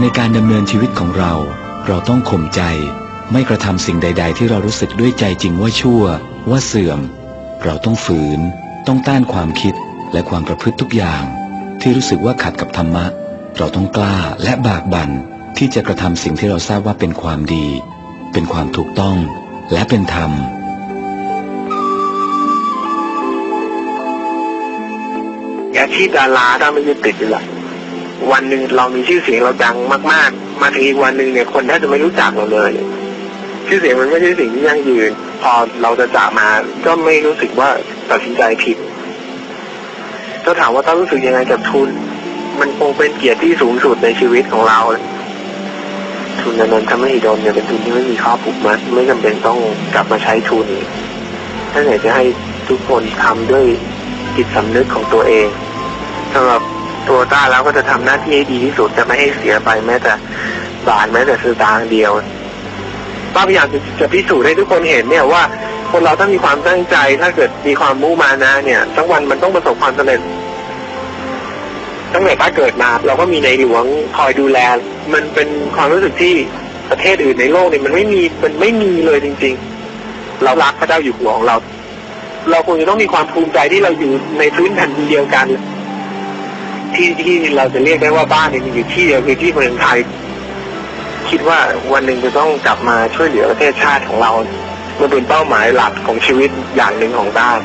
ในการดำเนินชีวิตของเรา เราต้องข่มใจ ไม่กระทำสิ่งใด ๆ ที่เรารู้สึกด้วยใจจริงว่าชั่ว ว่าเสื่อม เราต้องฝืน ต้องต้านความคิดและความประพฤติทุกอย่าง ที่รู้สึกว่าขัดกับธรรมะ เราต้องกล้าและบากบั่นที่จะกระทำสิ่งที่เราทราบว่าเป็นความดี เป็นความถูกต้อง และเป็นธรรมอาชีพดาราถ้าไม่ยึดติดอยู่ละ วันหนึ่งเรามีชื่อเสียงเราดังมาก ๆ มาถึงอีกวันหนึ่งเนี่ยคนแทบจะไม่รู้จักเราเลย ชื่อเสียงมันไม่ใช่สิ่งที่ยั่งยืน พอเราจะจากมาก็ไม่รู้สึกว่าตัดสินใจผิดถ้าถามว่าต้องรู้สึกยังไงกับทุน มันคงเป็นเกียรติที่สูงสุดในชีวิตของเราทุนอนันทมหิดลเนี่ยเป็นทุนที่ไม่มีข้อผูกมัดไม่จำเป็นต้องกลับมาใช้ทุนถ้าอยากจะให้ทุกคนทำด้วยจิตสำนึกของตัวเองสำหรับ ตัวต้าแล้วก็จะทำหน้าที่ให้ดีที่สุดจะไม่ให้เสียไปแม้แต่บาทแม้แต่สตางค์เดียวป้าพยายามจะจะพิสูจน์ให้ทุกคนเห็นเนี่ยว่า คนเราถ้ามีความตั้งใจ ถ้าเกิดมีความมุ่งมานะเนี่ยสักวันมันต้องประสบความสำเร็จตั้งแต่ป้าเกิดมาเราก็มีในหลวงคอยดูแล มันเป็นความรู้สึกที่ประเทศอื่นในโลกเนี่ยมันไม่มีมันไม่มีเลยจริง ๆ เรารักพระเจ้าอยู่หัวของเรา เราควรจะต้องมีความภูมิใจที่เราอยู่ในพื้นแผ่นดินเดียวกัน ที่ที่เราจะเรียกได้ว่าบ้านเนี่ยมีอยู่ที่เดียวคือที่เมืองไทย คิดว่าวันหนึ่งจะต้องกลับมาช่วยเหลือประเทศชาติของเรามันเป็นเป้าหมายหลักของชีวิตอย่างหนึ่งของด้าน